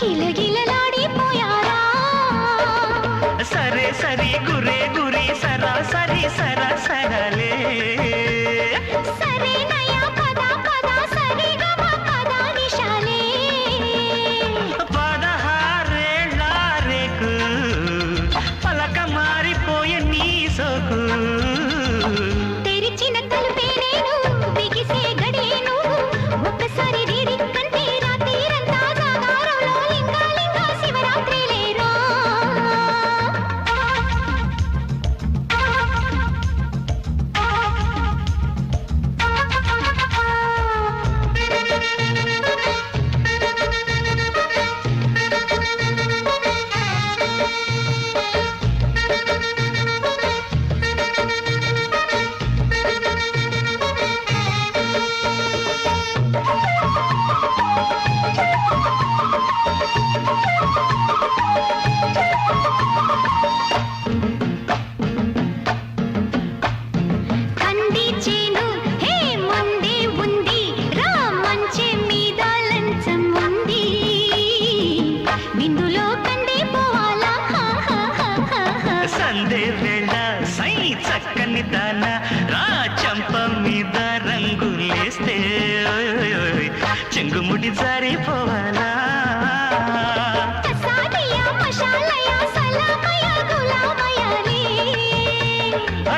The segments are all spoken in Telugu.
की लगी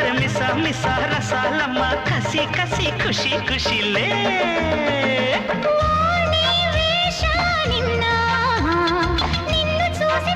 అరే మిస మిసా రసాలమ్మ కసి కసి ఖుషి ఖుషిలే నిన్ను చూసి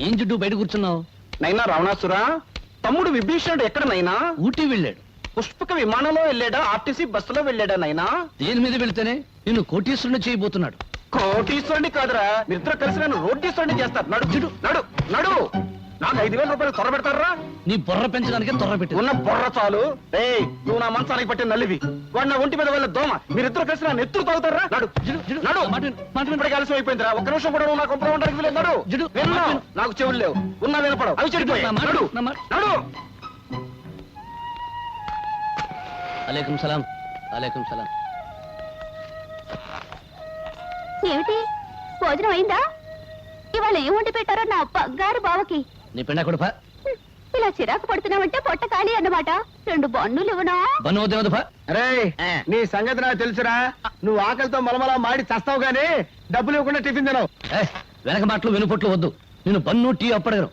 ఏం చుట్టూ బయట కూర్చున్నావు? నైనా రావణాసురా తమ్ముడు విభీషణుడు ఎక్కడ నైనా ఊటీ వెళ్ళాడు. పుష్పక విమానంలో వెళ్ళాడా? ఆర్టీసీ బస్సులో వెళ్ళాడా నైనా? దేని మీద వెళ్తేనే నిన్ను కోటీశ్వరుని చేయబోతున్నాడు. కోటీశ్వరుని కాదురా మీరిద్దరు కలిసి నన్ను రోడ్డీశ్వరుని చేస్తారు. నడు జిడు నడు నడు. నాకు ఐదు వేల రూపాయలు త్వర పెడతారా నీ బుర్ర పెంచడానికే తొర్ర పెట్టి. ఉన్న బొర్ర చాలు. ఏయ్ నువ్వు నా మంచానికి పట్టిన నల్లివి. వాడు నా ఒంటి మీద వెళ్ళ దోమ. మీరిద్దరు కలిసి నా నెత్తురు తాగుతారా నడు నడు. ఆలస్యం అయిపోయిందిరా ఒక్క నిమిషం కూడా నువ్వు నా కొంపలో ఉండడానికి విన్ను. నాకు చెవులు లేవు. ఉన్నా వినపడవు. అవి మాట నడు. నడు. అలేకం సలాం. అలేకం సలాం. ఏమిటి? భోజనం అయిందా? ఇవాళ ఏం వండి పెట్టారో నా బంగారు బావకి. నీ పెండ కొడుపా? ఇలా చిరాకు పడుతున్నావంటే పొట్ట ఖాళీ అన్నమాట. రెండు బన్నులు ఇవ్వనా? బన్నోదేవదపా అరే నీ సంగతి నాకు తెలుసురా. నువ్వు ఆకలితో మలమల మాడి చస్తావు గానీ డబ్బులు ఇవ్వకుండా టిఫిన్ తినవు. వెనక మాటలు వెనుపొట్లు వద్దు. నేను బన్ను టీ అప్పడగను.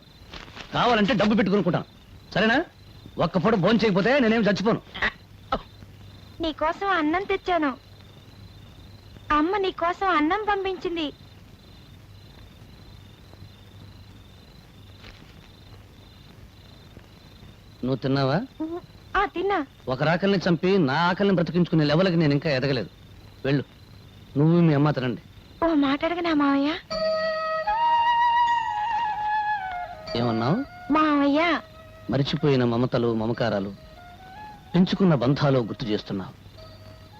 కావాలంటే డబ్బు పెట్టుకునుకుంటాను సరేనా? ఒక్క పూట భోజనం చేయకపోతే నేనేం చచ్చిపోను. నీకోసం అన్నం తెచ్చాను. అమ్మ నీకోసం అన్నం పంపించింది. నువ్వు తిన్నావా? ఆ తిన్నా. ఒక రాకల్ని చంపి నా ఆకలిని బ్రతికించుకునే లెవెల్కి నేను ఇంకా ఎదగలేదు. వెళ్ళు. నువ్వు మీ అమ్మ తినండి. ఓ మాట్లాడగనా మావయ్య? ఏమన్నావు? మావయ్య. మరిచిపోయిన మమతలు మమకారాలు పెంచుకున్న బంధాలు గుర్తు చేస్తున్నావు.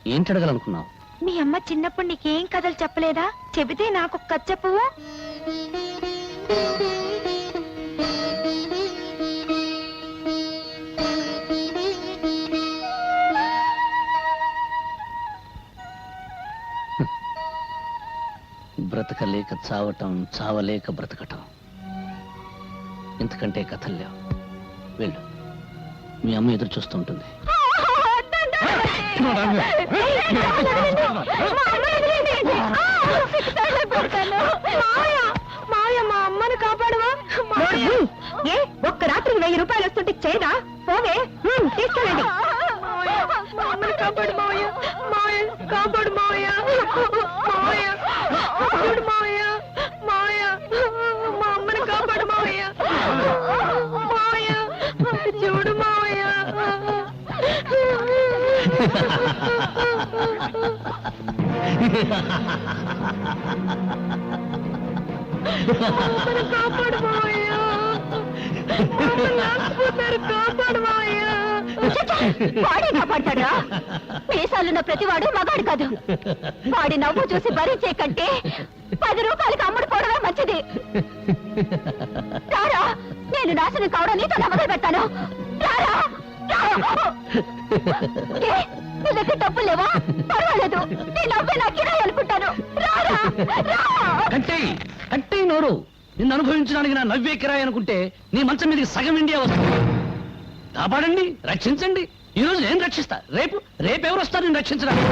ఏంటి అడగాలనుకున్నావు మీ అమ్మ చిన్నప్పుడు నీకేం కథలు చెప్పలేదా? చెబితే నాకు కథ చెప్పవు బ్రతకలేక చావటం చావలేక బ్రతకటం. ఇంతకంటే కథలు లేవు వెళ్ళు. మీ అమ్మ ఎదురు చూస్తుంటుంది మావయ్య మా అమ్మను కాపాడవా? ఏ ఒక్క రాత్రికి వెయ్యి రూపాయలు వస్తుంటే చేయదా పోవే. హ్మ్, తీసుకెళ్ళండి మా అమ్మని కాపాడు మావయ్య. మావయ్య కాపాడు మావయ్య. మావయ్య కాపాడు మావయ్య. మావయ్య మా అమ్మని కాపాడు మావయ్య. మావయ్య చూడు మావయ్య. కాపాడు మావయ్య. వాడే కాపాడతాడా? మీసాలున్న ప్రతివాడు మగాడు కాదు. వాడి నవ్వు చూసి భరించే కంటే పది రూపాయలకి అమ్ముడు పోవడమే మంచిది. రారా నేను నాశనం కావడం నీతో నమ్మకం పెడతాను. రారా రా. దగ్గర డబ్బులు లేవా? పర్వాలేదు. నీ నవ్వే నా కిరాయి అనుకుంటాను. రారా అంటే కంటే నోరు. నిన్ను అనుభవించడానికి నా నవ్వే కిరాయి అనుకుంటే నీ మంచం మీదకి సగం ఇండియా వస్తుంది. కాపాడండి రక్షించండి. ఈ రోజు నేను రక్షిస్తా. రేపు రేపు ఎవరు వస్తారు నేను రక్షించడానికి?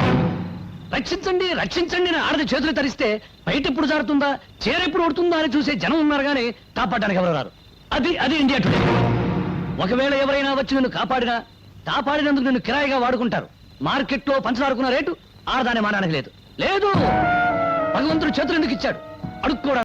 రక్షించండి రక్షించండి అని ఆడది చేతులు తరిస్తే బయట ఎప్పుడు జారుతుందా? చేరెప్పుడు ఉడుతుందా అని చూసే జనం ఉన్నారు కానీ కాపాడడానికి ఎవరు రారు? అది అది ఇండియా టుడే. ఒకవేళ ఎవరైనా వచ్చి నిన్ను కాపాడినా కాపాడినందుకు నిన్ను కిరాయిగా వాడుకుంటారు. మార్కెట్లో పంచదారుకున్న రేటు ఆడదాని మానానికి లేదు. లేదు! భగవంతుడు చేతులు ఎందుకు ఇచ్చాడు? అడుక్కోవడానికి